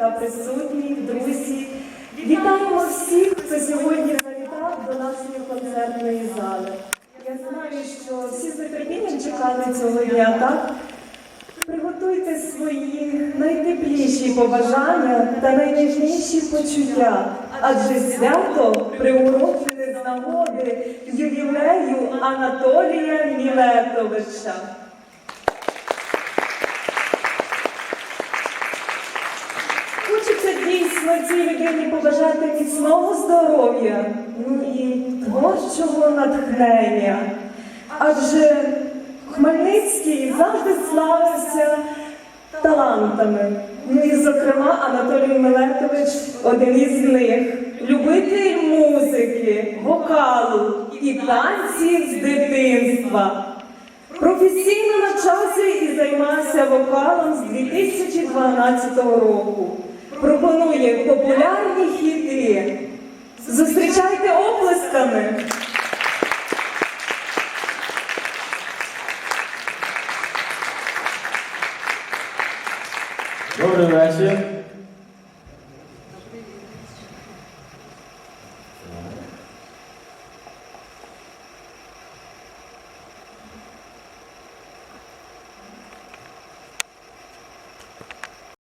та присутні, друзі. Вітаємо всіх, хто сьогодні завітав до нашої концертної зали. Я знаю, що всі з нетерпінням чекали цього дня, так? Приготуйте свої найтепліші побажання та найніжніші почуття, адже свято приурочене з нагоди ювілею Анатолія Мілетовича. Цій людині побажати міцного здоров'я, ну і творчого натхнення. Адже Хмельницький завжди славився талантами. Ну і, зокрема, Анатолій Милетович один із них. Любитель музики, вокалу і танців з дитинства. Професійно навчався і займався вокалом з 2012 року. Пропонує популярні хіти. Зустрічайте оплесками. Добрий вечір.